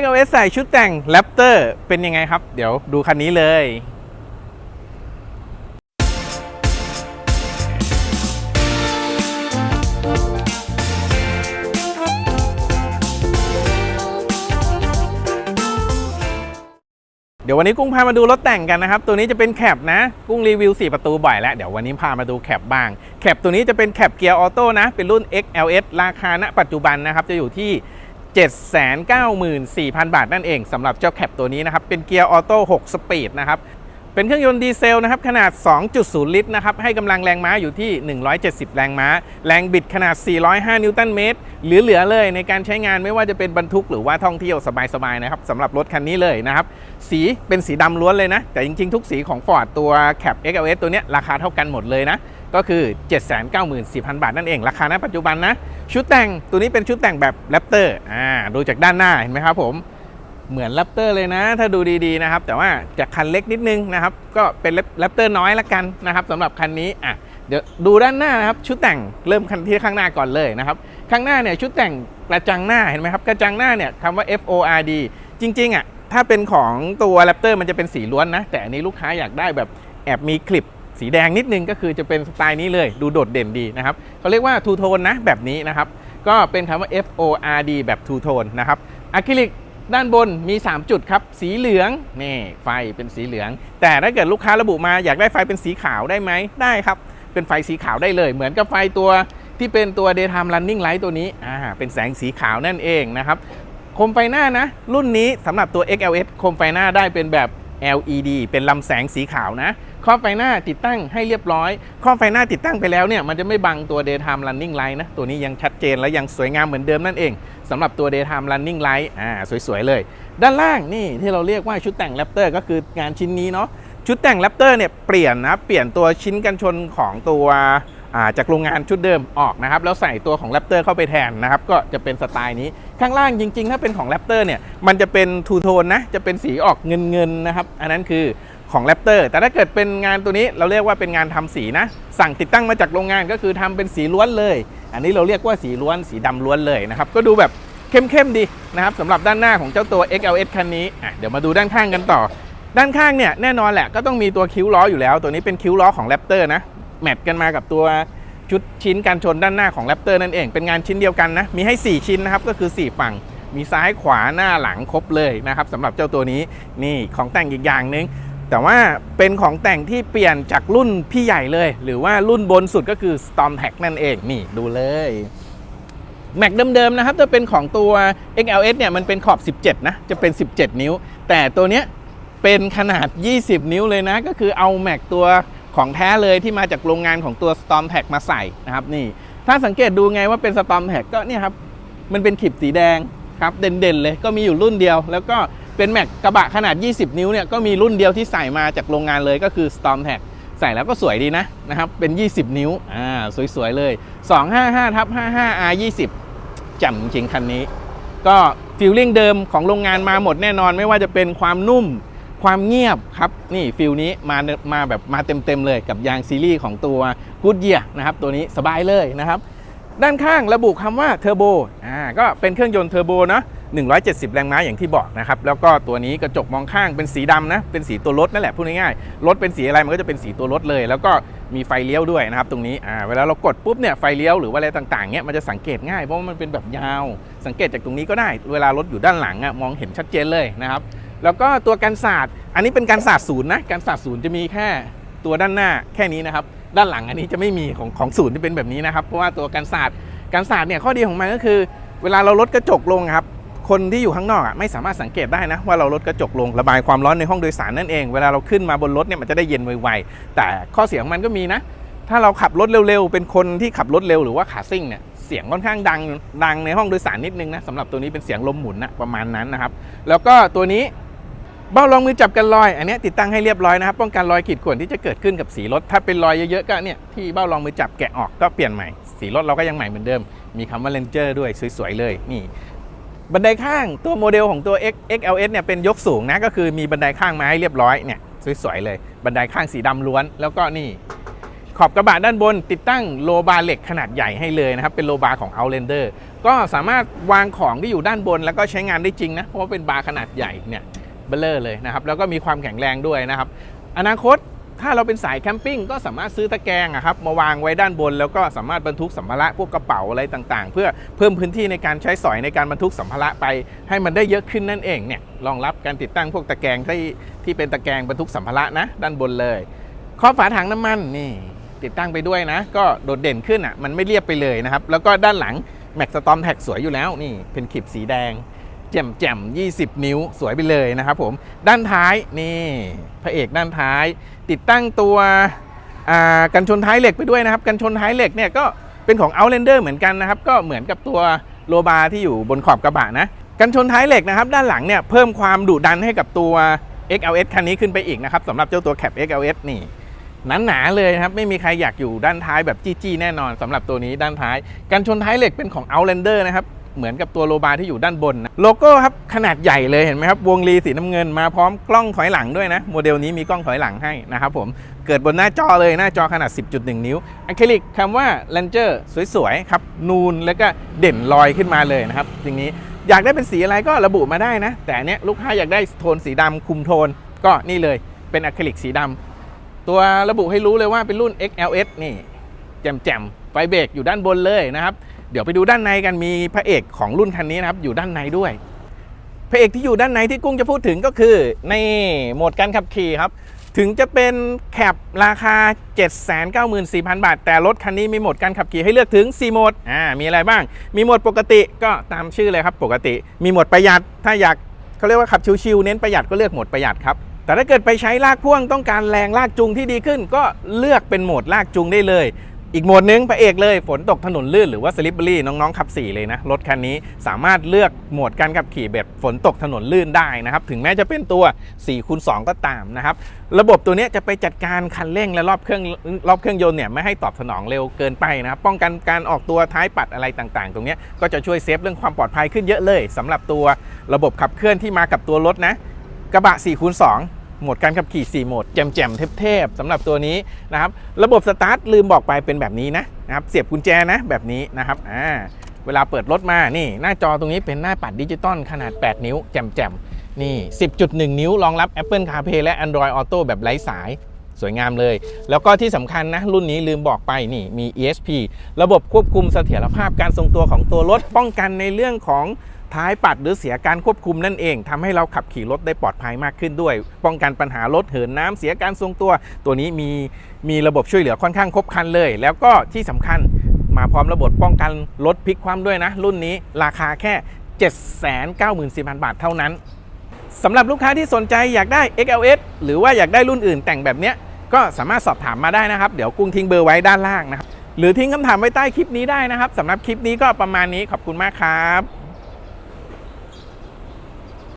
XLS ใส่ชุดแต่ง Raptor เป็นยังไงครับ เดี๋ยวดูคันนี้เลยเดี๋ยววันนี้กุ้งพามาดูรถแต่งกันนะครับ ตัวนี้จะเป็นแคปนะ กุ้งรีวิว 4 ประตูบ่อยแล้ว เดี๋ยววันนี้พามาดูแคปบ้าง แคปตัวนี้จะเป็นแคปเกียร์ออโต้นะ เป็นรุ่น XLS ราคาณปัจจุบันนะครับ จะอยู่ที่ 794,000 บาทนั่นเองสำหรับเจ้าแคปตัวนี้นะครับ เป็นเกียร์ออโต้ 6 สปีดนะครับ เป็นเครื่องยนต์ดีเซลนะครับ ขนาด 2.0 ลิตรนะครับ ให้กำลังแรงม้าอยู่ที่ 170 แรงม้า แรงบิดขนาด 405 นิวตันเมตรเหลือๆเลยในการใช้งานไม่ว่าจะเป็นบรรทุกหรือว่าท่องเที่ยวสบายๆนะครับสำหรับรถคันนี้เลยนะครับ สีเป็นสีดำล้วนเลยนะ แต่จริงๆ ทุกสีของ Ford ตัว Cap XLS ตัวเนี้ยราคาเท่ากันหมดเลยนะ ก็คือ 794,000 บาทนั่นเอง ราคาณปัจจุบันนะ ชุดแต่งตัวนี้เป็นชุดแต่งแบบแรปเตอร์อ่าดูจากด้านหน้าเห็นไหมครับผมเหมือนแรปเตอร์เลยนะ ถ้าดูดีๆนะครับ แต่ว่าจะคันเล็กนิดนึงนะครับ ก็เป็นแรปเตอร์น้อยละกันนะครับสำหรับคันนี้อะเดี๋ยวดูด้านหน้านะครับ ชุดแต่งเริ่มคันที่ข้างหน้าก่อนเลยนะครับ ข้างหน้าเนี่ยชุดแต่งกระจังหน้าเห็นไหมครับ กระจังหน้าเนี่ยคำว่า F O R D จริงๆอะถ้าเป็นของตัวแรปเตอร์มันจะเป็นสีล้วนนะ แต่อันนี้ลูกค้าอยากได้แบบแอบมีคลิป สีแดงนิดนึงก็คือจะเป็นสไตล์นี้เลยดูโดดเด่นดีนะครับเขาเรียกว่าทูโทนนะแบบนี้นะครับ ก็เป็นคำว่า F O R D แบบทูโทนนะครับอะคริลิกด้านบนมี 3 จุดครับ สีเหลืองนี่ไฟเป็นสีเหลือง แต่ถ้าเกิดลูกค้าระบุมาอยากได้ไฟเป็นสีขาวได้ไหมได้ครับ เป็นไฟสีขาวได้เลย เหมือนกับไฟตัวที่เป็นตัว daytime running light ตัวนี้อ่าเป็นแสงสีขาวนั่นเองนะครับโคมไฟหน้านะ รุ่นนี้สำหรับตัว XLS โคมไฟหน้าได้เป็นแบบ LED เป็นลำแสงสีขาวนะครอบไฟหน้าติดตั้งให้เรียบร้อยครอบไฟหน้าติดตั้งไปแล้วเนี่ยมันจะไม่บังตัว daytime running light นะตัวนี้ยังชัดเจนและยังสวยงามเหมือนเดิมนั่นเองสำหรับตัว daytime running light อ่าสวยๆเลย ด้านล่างนี่ที่เราเรียกว่าชุดแต่ง Raptor ก็คืองานชิ้นนี้เนาะชุดแต่ง Raptor เนี่ยเปลี่ยนนะเปลี่ยนตัวชิ้นกันชนของตัว จากโรงงานชุดเดิมออกนะครับแล้วใส่ตัวของ Raptor เข้าไปแทนนะครับก็จะเป็นสไตล์นี้ข้างล่างจริง ๆ ถ้าเป็นของ Raptor เนี่ยมันจะเป็นทูโทนนะจะเป็นสีออกเงินๆนะครับอันนั้นคือของ Raptor แต่ถ้าเกิดเป็นงานตัวนี้เราเรียกว่าเป็นงานทำสีนะ สั่งติดตั้งมาจากโรงงานก็คือทำเป็นสีล้วนเลย อันนี้เราเรียกว่าสีล้วนสีดำล้วนเลยนะครับก็ดูแบบเข้มๆดีนะครับสำหรับด้านหน้าของเจ้าตัว XLS คันนี้อะเดี๋ยวมาดูด้านข้างกันต่อ ด้านข้างเนี่ยแน่นอนแหละก็ต้องมีตัวคิ้วล้ออยู่แล้ว ตัวนี้เป็นคิ้วล้อของ Raptor นะ แมทกันมากับตัวชุดชิ้นการชนด้านหน้าของ Raptor นั่นเอง เป็นงานชิ้นเดียวกันนะ มีให้ 4 ชิ้นนะครับ ก็คือ 4 ฝั่ง มีซ้ายขวาหน้าหลังครบเลยนะครับสำหรับเจ้าตัวนี้ นี่ของแต่งอีกอย่างหนึง แต่ว่าเป็นของแต่งที่เปลี่ยนจากรุ่นพี่ใหญ่เลย หรือว่ารุ่นบนสุดก็คือ Storm t a c นั่นเอง นี่ดูเลยแม็กเดิมๆนะครับจะเป็นของตัว XLS เนี่ยมันเป็นขอบ 17 นะ จะเป็น 17 นิ้ว แต่ตัวเนี้ยเป็นขนาด 20 นิ้วเลยนะ ก็คือเอาแม็กตัว ของแท้เลยที่มาจากโรงงานของตัว Storm t a c มาใส่นะครับนี่ ถ้าสังเกตดูไงว่าเป็น Storm t a c ก็เนี่ยครับมันเป็นขีดสีแดงครับเด่นๆเลยก็มีอยู่รุ่นเดียว แล้วก็เป็นแม็กกระบะขนาด 20 นิ้วเนี่ยก็มีรุ่นเดียวที่ใส่มาจากโรงงานเลยก็คือ Storm t a c ใส่แล้วก็สวยดีนะนะครับเป็น 20 นิ้วอ่าสวยๆเลย 255ทับ55 R 20จำจริงคันนี้ ก็ฟิลลิ่งเดิมของโรงงานมาหมดแน่นอนไม่ว่าจะเป็นความนุ่ม ความเงียบครับ นี่ฟิลนี้มามาแบบมาเต็มๆเลยกับยางซีรีส์ของตัว Goodyear นะครับตัวนี้สบายเลยนะครับ ด้านข้างระบุคำว่าเทอร์โบอ่าก็เป็นเครื่องยนต์เทอร์โบเนาะ170 แรงม้าอย่างที่บอกนะครับ แล้วก็ตัวนี้กระจกมองข้างเป็นสีดำนะ เป็นสีตัวรถนั่นแหละพูดง่ายๆ รถเป็นสีอะไรมันก็จะเป็นสีตัวรถเลย แล้วก็มีไฟเลี้ยวด้วยนะครับ ตรงนี้อ่าเวลาเรากดปุ๊บเนี่ยไฟเลี้ยวหรือว่าอะไรต่างๆเนี่ยมันจะสังเกตง่ายเพราะว่ามันเป็นแบบยาว สังเกตจากตรงนี้ก็ได้ เวลารถอยู่ด้านหลังอะมองเห็นชัดเจนเลยนะครับ แล้วก็ตัวกันศาสตร์ อันนี้เป็นการศาสตร์ศูนย์นะการศาสตร์ศูนย์จะมีแค่ตัวด้านหน้าแค่นี้นะครับ ด้านหลังอันนี้จะไม่มีของของศูนย์ที่เป็นแบบนี้นะครับเพราะว่าตัวการศาสตร์การศาสตร์เนี่ยข้อดีของมันก็คือ เวลาเราลดกระจกลงครับคนที่อยู่ข้างนอกอะไม่สามารถสังเกตได้นะว่าเราลดกระจกลงระบายความร้อนในห้องโดยสารนั่นเองเวลาเราขึ้นมาบนรถเนี่ยมันจะได้เย็นไวๆแต่ข้อเสียของมันก็มีนะ ถ้าเราขับรถเร็วๆ เป็นคนที่ขับรถเร็วหรือว่าขาซิ่งเนี่ยเสียงค่อนข้างดังดังในห้องโดยสารนิดนึงนะสำหรับตัวนี้เป็นเสียงลมหมุนนะประมาณนั้นนะครับ แล้วก็ตัวนี้ เบ้ารองมือจับกันรอย อันนี้ติดตั้งให้เรียบร้อยนะครับ ป้องกันรอยขีดข่วนที่จะเกิดขึ้นกับสีรถ ถ้าเป็นรอยเยอะๆก็เนี่ยที่เบ้ารองมือจับแกะออกก็เปลี่ยนใหม่ สีรถเราก็ยังใหม่เหมือนเดิม มีคำว่า Ranger ด้วยสวยๆเลยนี่ บันไดข้างตัวโมเดลของตัว X XLS เนี่ยเป็นยกสูงนะก็คือมีบันไดข้างมาให้เรียบร้อยเนี่ยสวยๆเลย บันไดข้างสีดำล้วน แล้วก็นี่ขอบกระบะด้านบนติดตั้งโลบาร์เหล็กขนาดใหญ่ให้เลยนะครับ เป็นโลบาร์ของ Outlander ก็สามารถวางของที่อยู่ด้านบน แล้วก็ใช้งานได้จริงนะ เพราะว่าเป็นบาร์ขนาดใหญ่เนี่ย เบลเลอร์เลยนะครับแล้วก็มีความแข็งแรงด้วยนะครับอนาคตถ้าเราเป็นสายแคมปิ้งก็สามารถซื้อตะแกรงอะครับมาวางไว้ด้านบน แล้วก็สามารถบรรทุกสัมภาระพวกกระเป๋าอะไรต่างๆ เพื่อเพิ่มพื้นที่ในการใช้สอยในการบรรทุกสัมภาระไป ให้มันได้เยอะขึ้นนั่นเองเนี่ยรองรับการติดตั้งพวกตะแกรงที่ที่เป็นตะแกรงบรรทุกสัมภาระนะด้านบนเลยข้อฝาถังน้ำมันนี่ติดตั้งไปด้วยนะ ก็โดดเด่นขึ้นอะมันไม่เรียบไปเลยนะครับแล้วก็ด้านหลังแม็กสตอมแท็กสวยอยู่แล้วนี่เป็นขีบสีแดง แจ่มแจ่ม20 นิ้วสวยไปเลยนะครับผมด้านท้ายนี่พระเอกด้านท้าย ติดตั้งตัวกันชนท้ายเหล็กไปด้วยนะครับ กันชนท้ายเหล็กเนี่ยก็เป็นของ Outlander เหมือนกันนะครับ ก็เหมือนกับตัวโลบาที่อยู่บนขอบกระบะนะ กันชนท้ายเหล็กนะครับ ด้านหลังเนี่ยเพิ่มความดุดันให้กับตัว XLS คันนี้ขึ้นไปอีกนะครับสำหรับเจ้าตัว Cap XLS นี่หนาๆเลยนะครับ ไม่มีใครอยากอยู่ด้านท้ายแบบจี้ๆแน่นอนสำหรับตัวนี้ด้านท้าย กันชนท้ายเหล็กเป็นของ Outlander นะครับ เหมือนกับตัวโลบาที่อยู่ด้านบนนะโลโก้ครับขนาดใหญ่เลยเห็นไหมครับวงรีสีน้ำเงินมาพร้อมกล้องถอยหลังด้วยนะโมเดลนี้มีกล้องถอยหลังให้นะครับผมเกิดบนหน้าจอเลยหน้าจอขนาด 10.1 นิ้วอะคริลิกคำว่า Ranger สวยๆครับนูนแล้วก็เด่นลอยขึ้นมาเลยนะครับสิ่งนี้อยากได้เป็นสีอะไรก็ระบุมาได้นะ แต่เนี้ยลูกค้าอยากได้โทนสีดำคุมโทนก็นี่เลยเป็นอะคริลิกสีดำตัวระบุให้รู้เลยว่าเป็นรุ่น XLS นี่แจ่มๆไฟเบรกอยู่ด้านบนเลยนะครับ เดี๋ยวไปดูด้านในกันมีพระเอกของรุ่นคันนี้นะครับอยู่ด้านในด้วย พระเอกที่อยู่ด้านในที่กุ้งจะพูดถึงก็คือในโหมดการขับขี่ครับ ถึงจะเป็นแคปราคา 794,000 บาท แต่รถคันนี้มีโหมดการขับขี่ให้เลือกถึง 4 โหมดอ่ามีอะไรบ้าง มีโหมดปกติก็ตามชื่อเลยครับปกติ มีโหมดประหยัดถ้าอยากเขาเรียกว่าขับชิวๆเน้นประหยัดก็เลือกโหมดประหยัดครับแต่ถ้าเกิดไปใช้ลากพ่วงต้องการแรงลากจูงที่ดีขึ้น ก็เลือกเป็นโหมดลากจูงได้เลย อีกโหมดหนึงพระเอกเลยฝนตกถนนลื่นหรือว่าสลิปเบอรี่น้องๆขับ4เลยนะรถคันนี้สามารถเลือกโหมดการขับขี่แบบฝนตกถนนลื่นได้นะครับถึงแม้จะเป็นตัว4คูณ2ก็ตามนะครับระบบตัวนี้จะไปจัดการคันเร่งและรอบเครื่องรอบเครื่องยนต์เนี่ยไม่ให้ตอบสนองเร็วเกินไปนะครับป้องกันการออกตัวท้ายปัดอะไรต่างๆ ตรงนี้ก็จะช่วยเซฟเรื่องความปลอดภัยขึ้นเยอะเลยสำหรับตัวระบบขับเคลื่อนที่มากับตัวรถนะกระบะ4คูณ2 โหมดการขับขี่ 4 โหมดแจ่มๆเทพๆสำหรับตัวนี้นะครับ ระบบสตาร์ทลืมบอกไปเป็นแบบนี้นะนะครับเสียบกุญแจนะแบบนี้นะครับอ่าเวลาเปิดรถมานี่ หน้าจอตรงนี้เป็นหน้าปัดดิจิตอลขนาด 8 นิ้ว แจ่มๆนี่ 10.1 นิ้วรองรับ Apple CarPlay และ Android Auto แบบไร้สายสวยงามเลย แล้วก็ที่สำคัญนะ รุ่นนี้ลืมบอกไปนี่มี ESP ระบบควบคุมเสถียรภาพการทรงตัวของตัวรถป้องกันในเรื่องของ ท้ายปัดหรือเสียการควบคุมนั่นเองทำให้เราขับขี่รถได้ปลอดภัยมากขึ้นด้วย ป้องกันปัญหารถเหินน้ำเสียการทรงตัว ตัวนี้มีมีระบบช่วยเหลือค่อนข้างครบครันเลย แล้วก็ที่สำคัญมาพร้อมระบบป้องกันรถพลิกคว่ำด้วยนะ รุ่นนี้ราคาแค่ 794,000 บาทเท่านั้นสำหรับลูกค้าที่สนใจอยากได้ XLS หรือว่าอยากได้รุ่นอื่นแต่งแบบเนี้ยก็สามารถสอบถามมาได้นะครับ เดี๋ยวกุ้งทิ้งเบอร์ไว้ด้านล่างนะครับ หรือทิ้งคำถามไว้ใต้คลิปนี้ได้นะครับสำหรับคลิปนี้ก็ประมาณนี้ขอบคุณมากครับ